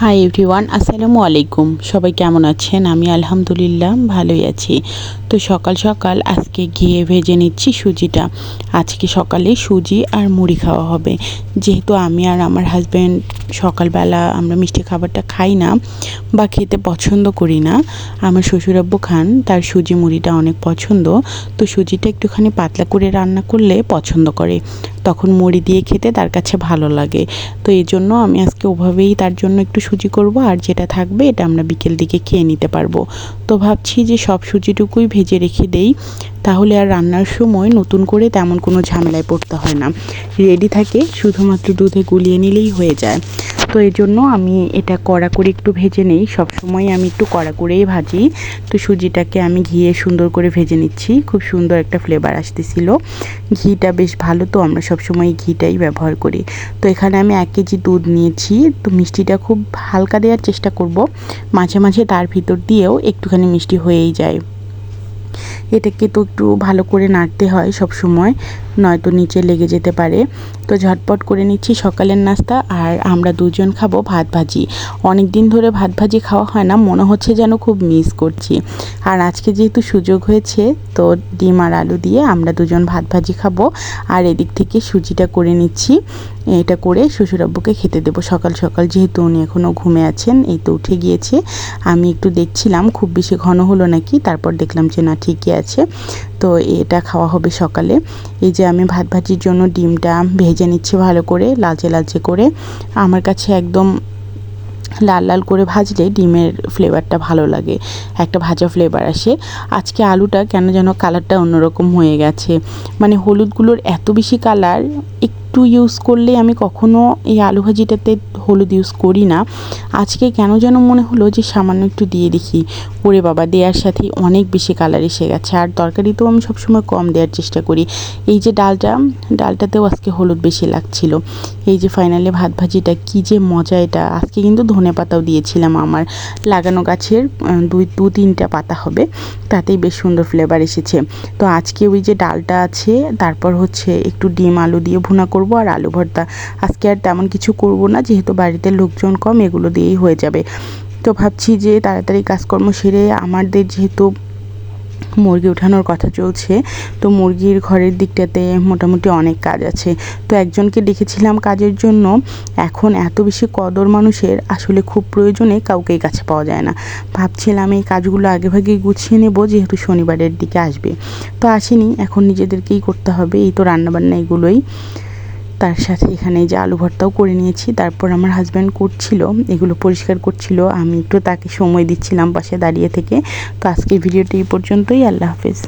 Hi everyone আসসালামু আলাইকুম। সবাই কেমন আছেন? আমি আলহামদুলিল্লাহ ভালোই আছি। তো সকাল সকাল আজকে ঘিয়ে ভেজে নিচ্ছি সুজিটা। আজকে সকালে সুজি আর মুড়ি খাওয়া হবে। যেহেতু আমি আর আমার হাজব্যান্ড সকালবেলা আমরা মিষ্টি খাবারটা খাই না বা খেতে পছন্দ করি না, আমার শ্বশুরাব্বু খান, তার সুজি মুড়িটা অনেক পছন্দ। তো সুজিটা একটুখানি পাতলা করে রান্না করলে পছন্দ করে। তখন মুড়ি দিয়ে খেতে তার কাছে ভালো লাগে। তো এই জন্য আমি আজকে ওভাবেই তার জন্য একটু সুজি করব আর যেটা থাকবে এটা আমরা বিকেল দিকে খেয়ে নিতে পারব। তো ভাবছি যে সব সুজিটুকুই ভেজে রেখে দেই, তাহলে আর রান্নার সময় নতুন করে তেমন কোনো ঝামেলায় পড়তে হয় না। রেডি থাকে, শুধুমাত্র দুধে গুলিয়ে নিলেই হয়ে যায়। তো এই জন্য আমি এটা কড়া করে একটু ভেজে নেই। সবসময় আমি একটু কড়া করেই ভাজি। তো সুজিটাকে আমি ঘিয়ে সুন্দর করে ভেজে নিচ্ছি। খুব সুন্দর একটা ফ্লেভার আসতেছিল। ঘিটা বেশ ভালো তো, আমরা সবসময় ঘিটাই ব্যবহার করি। তো এখানে আমি এক কেজি দুধ নিয়েছি। তো মিষ্টিটা খুব হালকা দেওয়ার চেষ্টা করব। মাঝে মাঝে তার ভিতর দিয়েও একটুখানি মিষ্টি হয়েই যায়। এটাকে তো একটু ভালো করে নাড়তে হয় সব সময়, নয়তো নিচে লেগে যেতে পারে। তো ঝটপট করে নিচ্ছি সকালের নাস্তা আর আমরা দুজন খাব ভাত ভাজি। অনেক দিন ধরে ভাত ভাজি খাওয়া হয় না, মনে হচ্ছে যেন খুব মিস করছি। আর আজকে যেহেতু সুযোগ হয়েছে, তো ডিম আর আলু দিয়ে আমরা দুজন ভাত ভাজি খাব। আর এদিক থেকে সুজিটা করে নিচ্ছি। এটা করে শ্বশুরাব্বুকে খেতে দেবো সকাল সকাল, যেহেতু উনি এখনও ঘুমে আছেন, এই তো উঠে গিয়েছে। আমি একটু দেখছিলাম, খুব বেশি ঘন হলো নাকি, তারপর দেখলাম যে না ঠিকই আছে। তো এটা খাওয়া হবে সকালে। এই যে আমি ভাত ভাজির জন্য ডিমটা ভেজে নিচ্ছি ভালো করে, লালচে লালচে করে। আমার কাছে একদম লাল লাল করে ভাজলে ডিমের ফ্লেভারটা ভালো লাগে। একটা ভাজা ফ্লেভার আসে। আজকে আলুটা কেন যেন কালারটা অন্যরকম হয়ে গেছে। মানে হলুদগুলোর এত বেশি কালার, একটু ইউজ করলে আমি কখনো এই আলু ভাজিটাতে হলুদ ইউজ করি না। আজকে কেন যেন মনে হলো যে সামান্য একটু দিয়ে দেখি। ওরে বাবা দেওয়ার সাথে অনেক বেশি কালার এসে গেছে। আর তরকারিতেও আমি সবসময় কম দেওয়ার চেষ্টা করি। এই যে ডালটা, ডালটাতেও আজকে হলুদ বেশি লাগছিল। এই যে ফাইনালি ভাত ভাজিটা, কী যে মজা এটা। আজকে কিন্তু ধনে পাতাও দিয়েছিলাম আমার। লাগানো গাছের দুই, দু, তিনটা পাতা হবে। তাতেই বেশ সুন্দর ফ্লেভার এসেছে। তো আজকে ওই যে ডালটা আছে, তারপর হচ্ছে একটু ডিম, আলু দিয়ে ভুনা করব আর আলু ভর্তা। আজকে আর তেমন কিছু করব না, যেহেতু বাড়িতে লোকজন কম, এগুলো দিয়েই হয়ে যাবে। তো ভাবছি যে তাড়াতাড়ি কাজকর্ম সেরে আমাদের যেহেতু মুরগি ওঠানোর কথা চলছে, তো মুরগির ঘরের দিকটাতে মোটামুটি অনেক কাজ আছে। তো একজনকে ডেকেছিলাম কাজের জন্য, এখন এত বেশি কদর মানুষের আসলে খুব প্রয়োজনে কাউকেই কাছে পাওয়া যায় না। ভাবছিলাম এই কাজগুলো আগে ভাগে গুছিয়ে নেব, যেহেতু শনিবারের দিকে আসবে। তো আসেনি, এখন নিজেদেরকেই করতে হবে, এই তো রান্নাবান্না এগুলোই। তার সাথে এখানে যে আলু ভর্তাও করে নিয়েছি। তারপর আমার হাজব্যান্ড করছিল, এগুলো পরিষ্কার করছিল। আমি একটু তাকে সময় দিচ্ছিলাম পাশে দাঁড়িয়ে থেকে। তো আজকের ভিডিওটি এই পর্যন্তই। আল্লাহ হাফেজ।